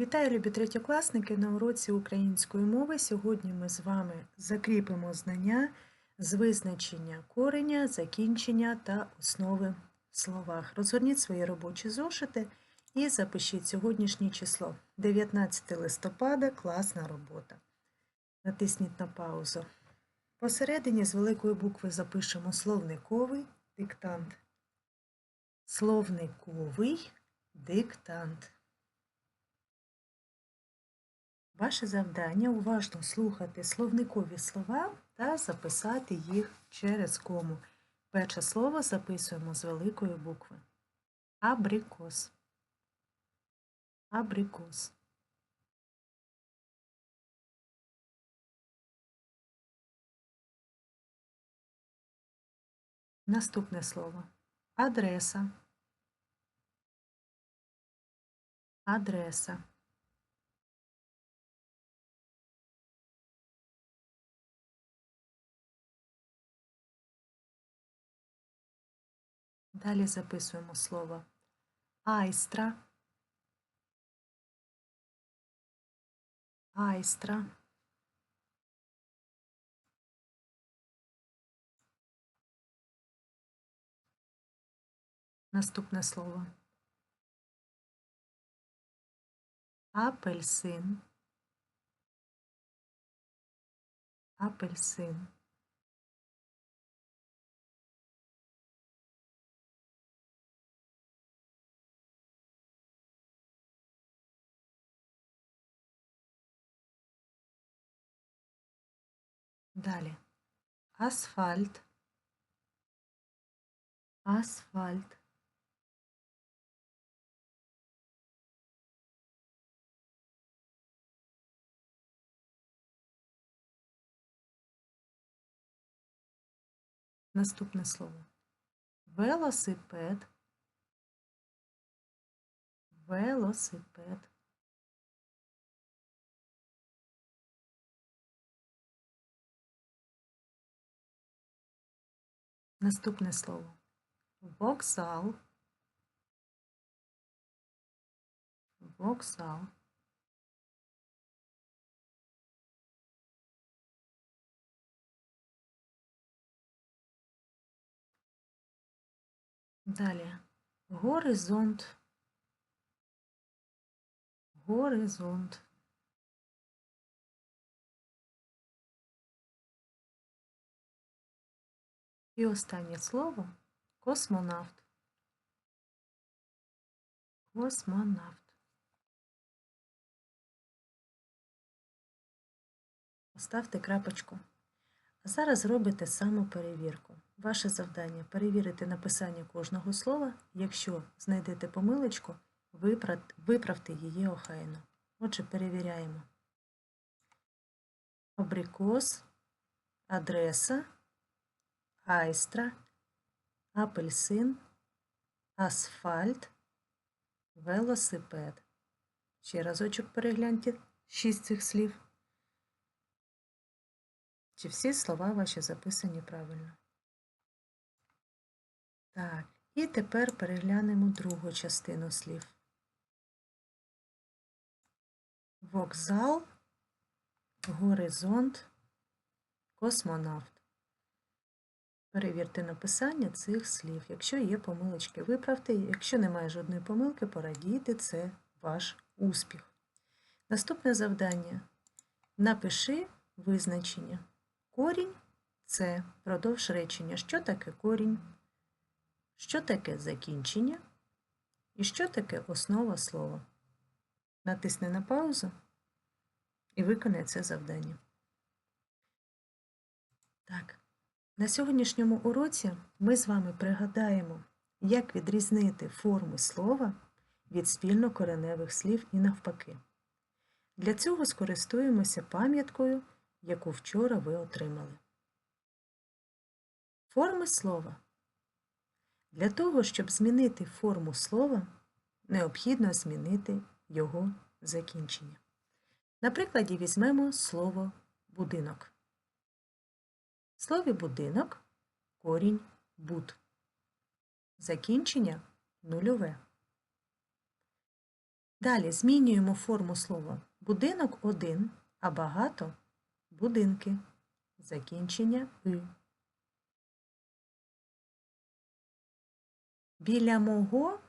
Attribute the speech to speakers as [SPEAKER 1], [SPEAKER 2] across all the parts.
[SPEAKER 1] Вітаю, любі третьокласники! На уроці української мови. Сьогодні ми з вами закріпимо знання з визначення кореня, закінчення та основи в словах. Розгорніть свої робочі зошити і запишіть сьогоднішнє число. 19 листопада класна робота. Натисніть на паузу. Посередині з великої букви запишемо словниковий диктант. Словниковий диктант. Ваше завдання уважно слухати словникові слова та записати їх через кому. Перше слово записуємо з великої букви. Абрикос. Абрикос. Наступне слово. Адреса. Адреса. Далі записуємо слово айстра, айстра. Наступне слово. Апельсин. Апельсин. Далі. Асфальт. Асфальт. Наступне слово. Велосипед. Велосипед. Наступне слово. Вокзал. Вокзал. Далі. Горизонт. Горизонт. І останнє слово космонавт. Космонавт. Поставте крапочку. А зараз робите самоперевірку. Ваше завдання перевірити написання кожного слова. Якщо знайдете помилочку, виправте її охайно. Отже, перевіряємо. Абрикос, адреса айстра, апельсин, асфальт, велосипед. Ще разочок перегляньте шість цих слів. Чи всі слова ваші записані правильно? Так, і тепер переглянемо другу частину слів. Вокзал, горизонт, космонавт. Перевірте написання цих слів. Якщо є помилочки, виправте. Якщо немає жодної помилки, порадійте, це ваш успіх. Наступне завдання. Напиши визначення. Корінь це продовж речення. Що таке корінь? Що таке закінчення? І що таке основа слова? Натисни на паузу і виконай це завдання. Так. На сьогоднішньому уроці ми з вами пригадаємо, як відрізнити форми слова від спільнокореневих слів і навпаки. Для цього скористуємося пам'яткою, яку вчора ви отримали. Форми слова. Для того, щоб змінити форму слова, необхідно змінити його закінчення. На прикладі візьмемо слово будинок. Слові будинок корінь буд. Закінчення нульове. Далі змінюємо форму слова. Будинок один, а багато будинки. Закінчення «и». Біля мого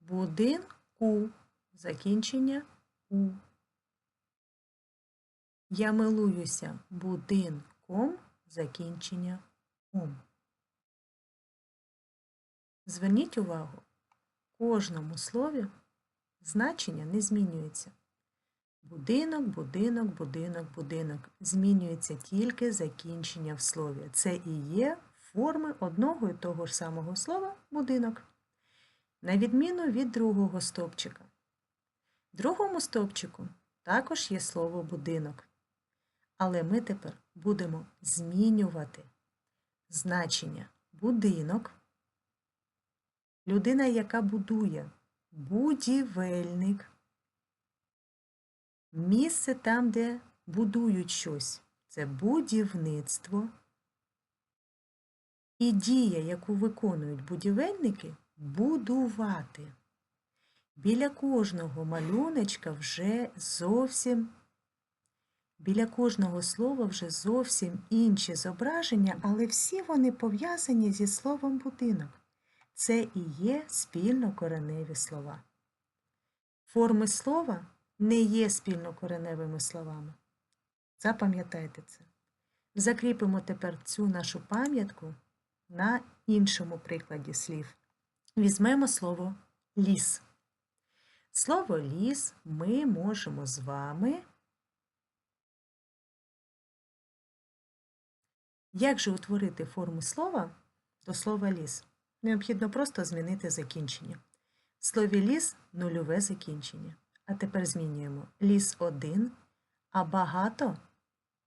[SPEAKER 1] будинку. Закінчення у. Я милуюся будинком. Закінчення ом. Зверніть увагу, кожному слові значення не змінюється. Будинок, будинок, будинок, будинок. Змінюється тільки закінчення в слові. Це і є форми одного і того ж самого слова будинок. На відміну від другого стовпчика. В другому стовпчику також є слово будинок. Але ми тепер будемо змінювати значення будинок. Людина, яка будує, будівельник. Місце там, де будують щось, це будівництво. І дія, яку виконують будівельники, будувати. Біля кожного малюночка вже зовсім, біля кожного слова вже зовсім інші зображення, але всі вони пов'язані зі словом будинок. Це і є спільнокореневі слова. Форми слова не є спільнокореневими словами. Запам'ятайте це. Закріпимо тепер цю нашу пам'ятку на іншому прикладі слів. Візьмемо слово ліс. Слово ліс ми можемо з вами. Як же утворити форму слова до слова ліс? Необхідно просто змінити закінчення. В слові ліс нульове закінчення. А тепер змінюємо ліс один, а багато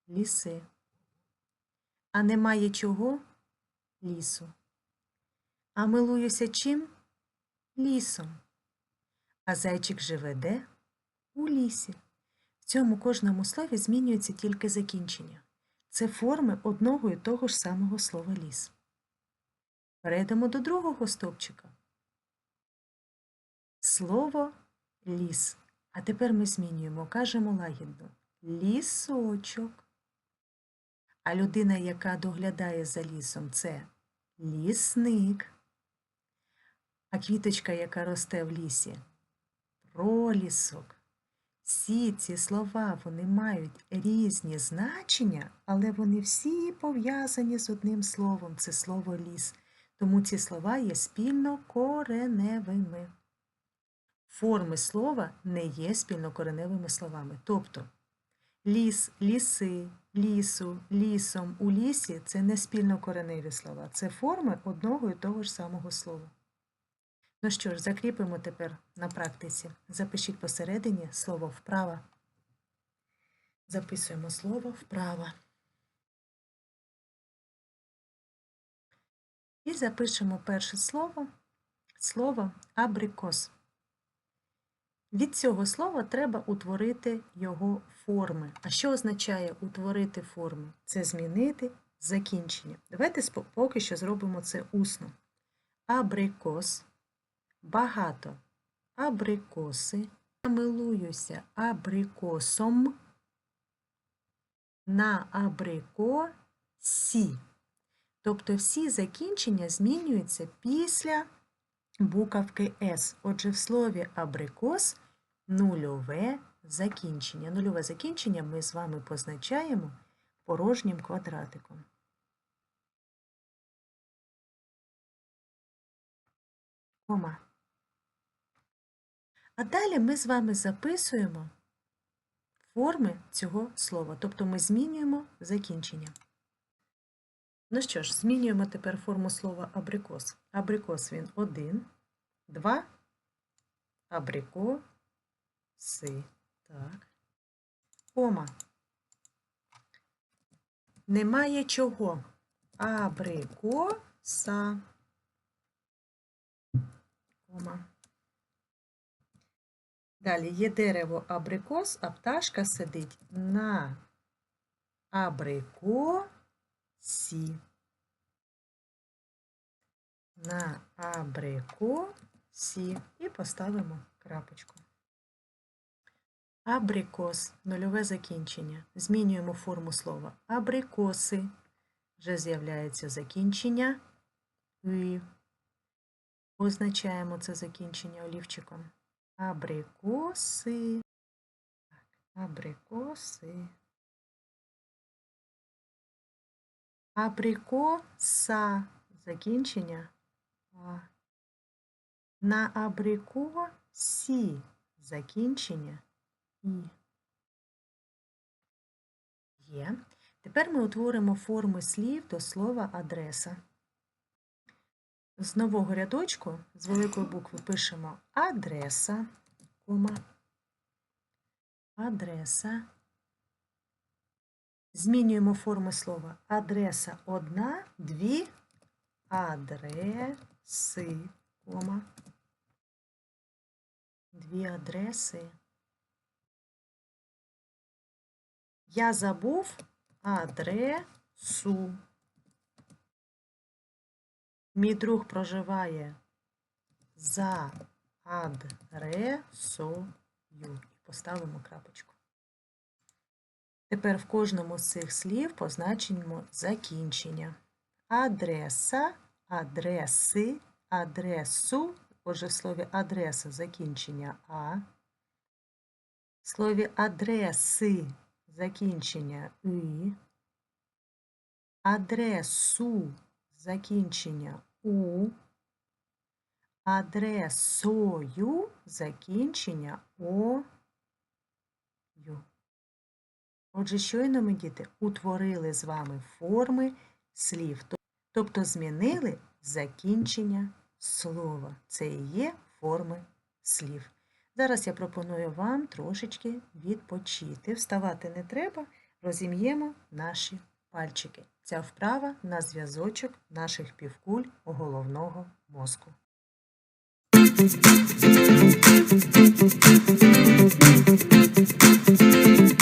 [SPEAKER 1] ліси. А немає чого лісу. А милуюся чим? Лісом. А зайчик живе де? У лісі. В цьому кожному слові змінюється тільки закінчення. Це форми одного і того ж самого слова ліс. Перейдемо до другого стовпчика. Слово ліс. А тепер ми змінюємо, кажемо лагідно лісочок. А людина, яка доглядає за лісом, це лісник. А квіточка, яка росте в лісі, пролісок. Всі ці слова вони мають різні значення, але вони всі пов'язані з одним словом це слово ліс. Тому ці слова є спільно кореневими. Форми слова не є спільнокореневими словами. Тобто ліс, ліси, лісу, лісом, у лісі це не спільнокореневі слова, це форми одного і того ж самого слова. Ну що ж, закріпимо тепер на практиці. Запишіть посередині слово вправа. Записуємо слово вправа. І запишемо перше слово слово абрикос. Від цього слова треба утворити його форми. А що означає утворити форми? Це змінити закінчення. Давайте поки що зробимо це усно. Абрикос, багато абрикоси. Я Милуюся абрикосом на абрикосі. Тобто всі закінчення змінюються після буковки С. Отже, в слові абрикос нульове закінчення. Нульове закінчення ми з вами позначаємо порожнім квадратиком. Кома. А далі ми з вами записуємо форми цього слова, тобто ми змінюємо закінчення. Ну що ж, змінюємо тепер форму слова абрикос. Абрикос він один, два, абрикоси. Так. Кома. Немає чого. Абрикоса. Кома. Далі є дерево абрикос, а пташка сидить на абрикосі. На абрикосі і поставимо крапочку. Абрикос нульове закінчення. Змінюємо форму слова. Абрикоси. Вже з'являється закінчення «й». Позначаємо це закінчення олівчиком. Абрикоси. Абрикоси. Абрикоса. Закінчення. А. На абрикосі. Закінчення. І. Є. Тепер ми утворимо форми слів до слова адреса. З нового рядочку з великої букви пишемо адреса, кома, адреса. Змінюємо форми слова. Адреса одна, дві, адреси, кома. Дві адреси. Я забув адресу. Мій друг проживає за адресою. І поставимо крапочку. Тепер в кожному з цих слів позначимо закінчення. Адреса, адреси, адресу. Отже, в слові адреса закінчення А. В слові адреси закінчення «и», адресу закінчення У, адресою закінчення О. Отже, щойно ми, діти, утворили з вами форми слів, тобто змінили закінчення слова. Це і є форми слів. Зараз я пропоную вам трошечки відпочити. Вставати не треба, розім'ємо наші пальчики. Ця вправа на зв'язочок наших півкуль головного мозку. Так,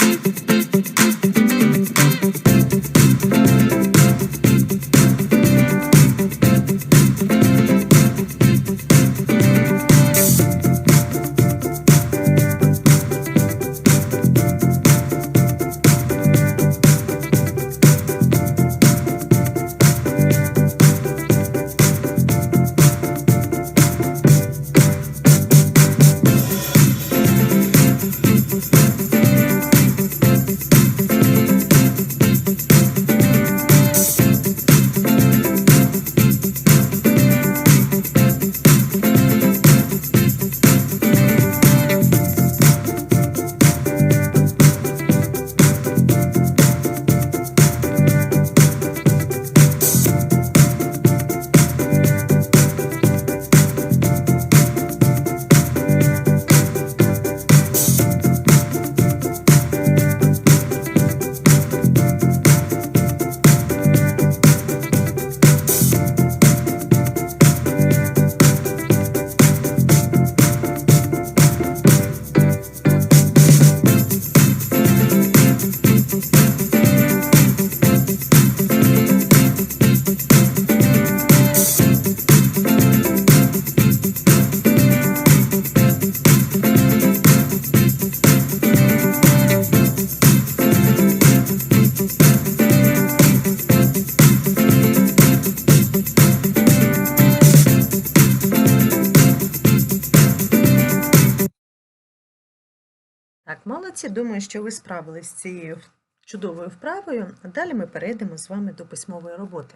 [SPEAKER 1] молодці, думаю, що ви справились з цією чудовою вправою. Далі ми перейдемо з вами до письмової роботи.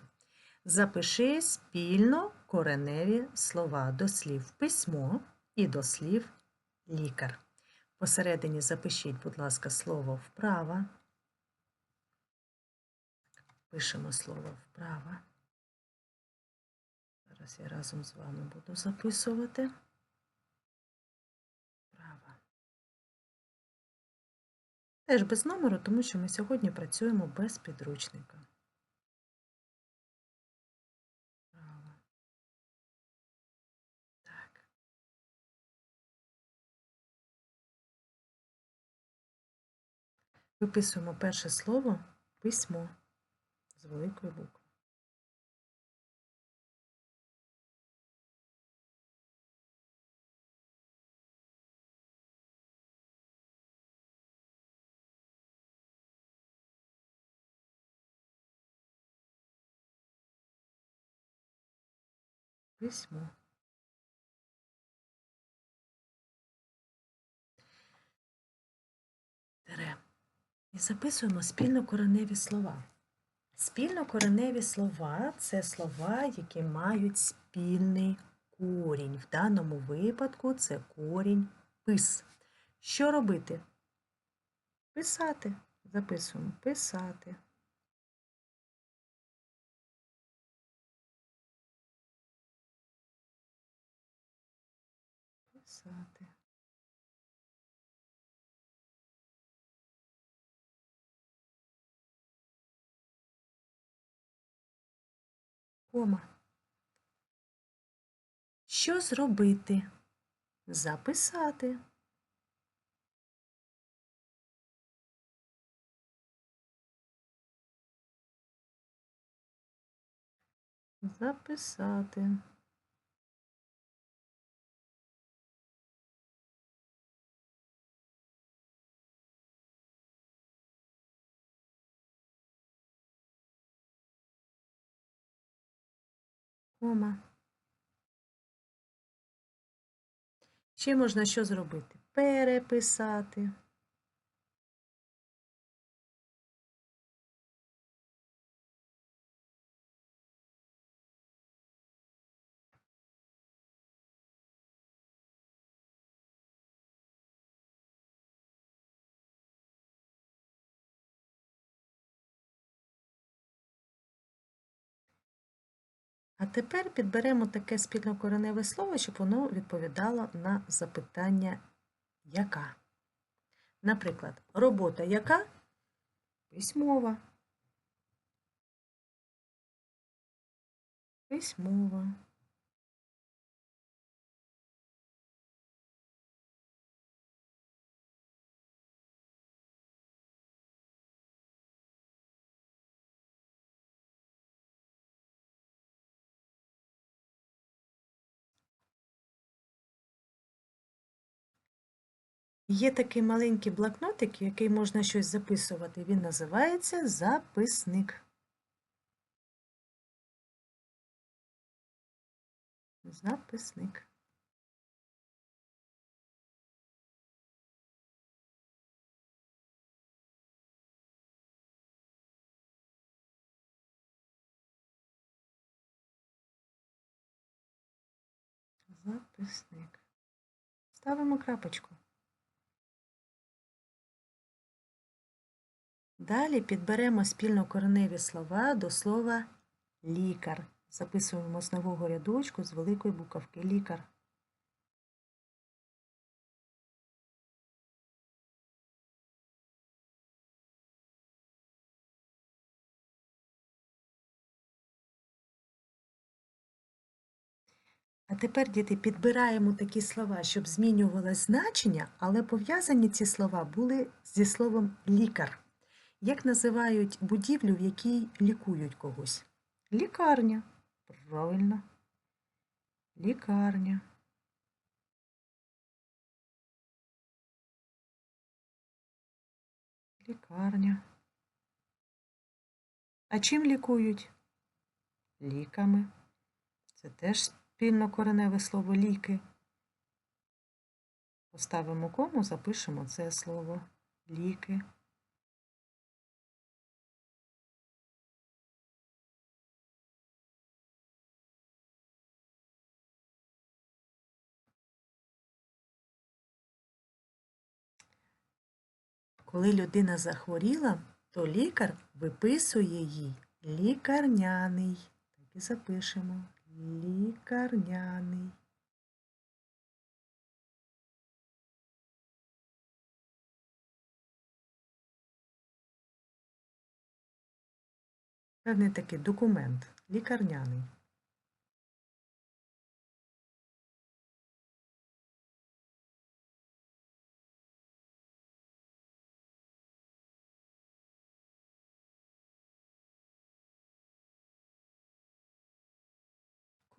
[SPEAKER 1] Запиши спільно кореневі слова до слів письмо і до слів лікар. Посередині запишіть, будь ласка, слово вправа. Пишемо слово вправа. Зараз я разом з вами буду записувати. Теж без номеру, тому що ми сьогодні працюємо без підручника. Виписуємо перше слово письмо з великої букви. Письмо. Тере. І записуємо спільнокореневі слова. Спільнокореневі слова це слова, які мають спільний корінь. В даному випадку це корінь пис. Що робити? Писати. Записуємо. Писати. Кома. Що зробити? Записати. Записати. Кома. Ще можна що зробити? Переписати. А тепер підберемо таке спільнокореневе слово, щоб воно відповідало на запитання яка. Наприклад, робота яка? Письмова. Письмова. Є такий маленький блокнотик, який можна щось записувати. Він називається записник. Записник. Записник. Ставимо крапочку. Далі підберемо спільнокореневі слова до слова лікар. Записуємо з нового рядочку з великої буковки лікар. А тепер, діти, підбираємо такі слова, щоб змінювалось значення, але пов'язані ці слова були зі словом лікар. Як називають будівлю, в якій лікують когось? Лікарня. Правильно. Лікарня. Лікарня. А чим лікують? Ліками. Це теж спільнокореневе слово ліки. Поставимо кому, запишемо це слово ліки. Коли людина захворіла, то лікар виписує їй лікарняний. Так і запишемо. Лікарняний. Певний такий документ. Лікарняний.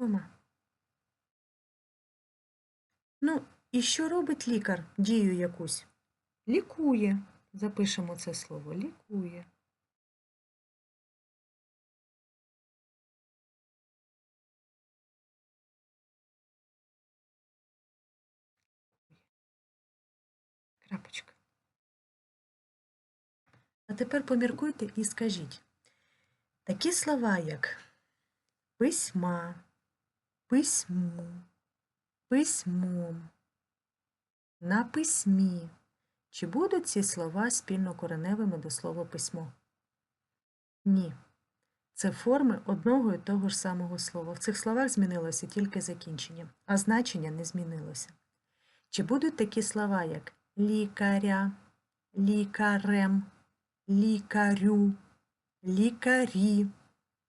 [SPEAKER 1] двома. Ну, і що робить лікар дію якусь? Лікує. Запишемо це слово лікує. Крапочка. А тепер поміркуйте і скажіть. Такі слова, як письма, письму, письмом, на письмі. Чи будуть ці слова спільнокореневими до слова письмо? Ні. Це форми одного і того ж самого слова. В цих словах змінилося тільки закінчення, а значення не змінилося. Чи будуть такі слова, як лікаря, лікарем, лікарю, лікарі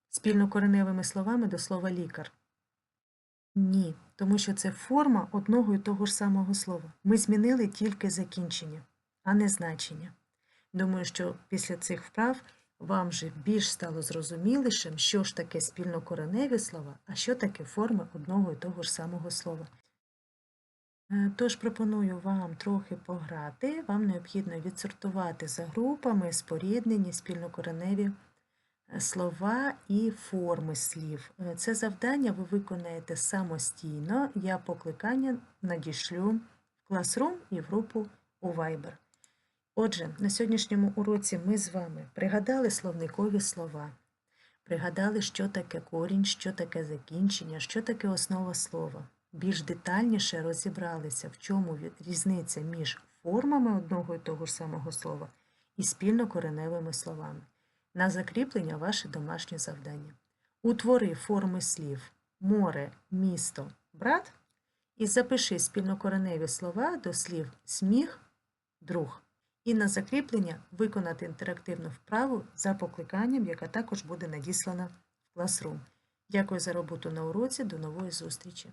[SPEAKER 1] спільнокореневими словами до слова лікар? Ні, тому що це форма одного і того ж самого слова. Ми змінили тільки закінчення, а не значення. Думаю, що після цих вправ вам вже більш стало зрозумілішим, що ж таке спільнокореневі слова, а що таке форми одного і того ж самого слова. Е, Тож пропоную вам трохи пограти. Вам необхідно відсортувати за групами споріднені спільнокореневі слова і форми слів. Е, Це завдання ви виконаєте самостійно. Я покликання надішлю в Classroom і в групу у Viber. Отже, на сьогоднішньому уроці ми з вами пригадали словникові слова, пригадали, що таке корінь, що таке закінчення, що таке основа слова. Більш детальніше розібралися, в чому різниця між формами одного і того ж самого слова і спільнокореневими словами. На закріплення ваше домашнє завдання. Утвори форми слів море, місто, брат і запиши спільнокореневі слова до слів сміх, друг. І на закріплення виконати інтерактивну вправу за покликанням, яка також буде надіслана в Classroom. Дякую за роботу на уроці. До нової зустрічі!